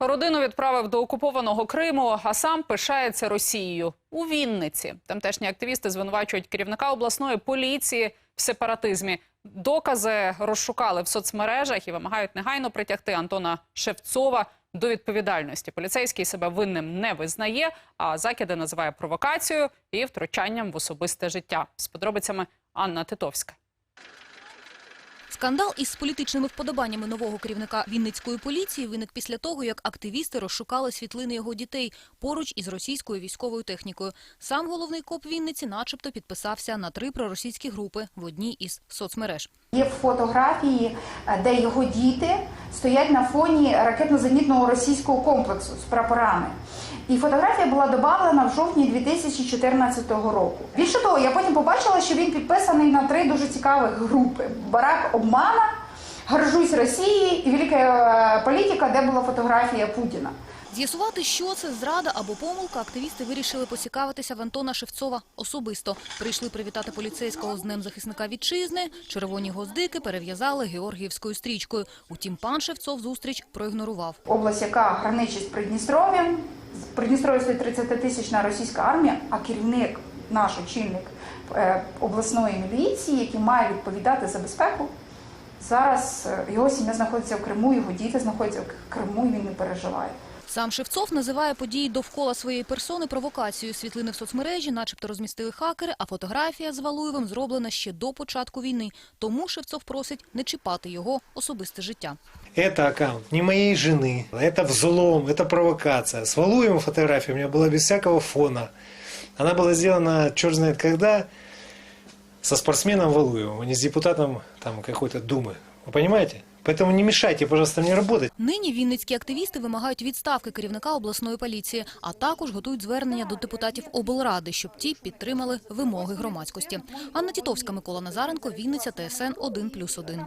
Родину відправив до окупованого Криму, а сам пишається Росією у Вінниці. Тамтешні активісти звинувачують керівника обласної поліції в сепаратизмі. Докази розшукали в соцмережах і вимагають негайно притягти Антона Шевцова до відповідальності. Поліцейський себе винним не визнає, а закиди називає провокацією і втручанням в особисте життя. З подробицями Анна Титовська. Скандал із політичними вподобаннями нового керівника Вінницької поліції виник після того, як активісти розшукали світлини його дітей поруч із російською військовою технікою. Сам головний коп Вінниці начебто підписався на три проросійські групи в одній із соцмереж. Є фотографії, е, де його діти стоять на фоні ракетно-зенітного російського комплексу з прапорами. І фотографія була додана в жовтні 2014 року. Більше того, я потім побачила, що він підписаний на три дуже цікавих групи: Барак обмана, Горжусь Росії і Велика е, політика, де була фотографія Путіна. З'ясувати, що це зрада або помилка, активісти вирішили поцікавитися в Антона Шевцова особисто. Прийшли привітати поліцейського з Днем захисника вітчизни, червоні гвоздики перев'язали георгіївською стрічкою. Утім, пан Шевцов зустріч проігнорував. Область, яка граничить з Придністров'ям, Придністров'я стоїть 30-тисячна російська армія, а керівник, наш очільник е, обласної міліції, який має відповідати за безпеку. Зараз е, його сім'я знаходиться в Криму, його діти знаходяться в Криму, і він не переживає. Сам Шевцов називає події довкола своєї персони провокацією. Світлини в соцмережі начебто розмістили хакери, а фотографія з Валуєвим зроблена ще до початку війни. Тому Шевцов просить не чіпати його особисте життя. Это аккаунт не моей жены. Это взлом, это провокация. С Валуевым фотография у меня была без всякого фона. Она была сделана, черт знает когда, со спортсменом Валуевым, а не с депутатом там, какой-то Думы. Вы понимаете? Поэтому не мешайте, пожалуйста, мне работать. Нині вінницькі активісти вимагають відставки керівника обласної поліції, а також готують звернення до депутатів облради, щоб ті підтримали вимоги громадськості. Анна Тітовська, Микола Назаренко, Вінниця, ТСН 1+,1.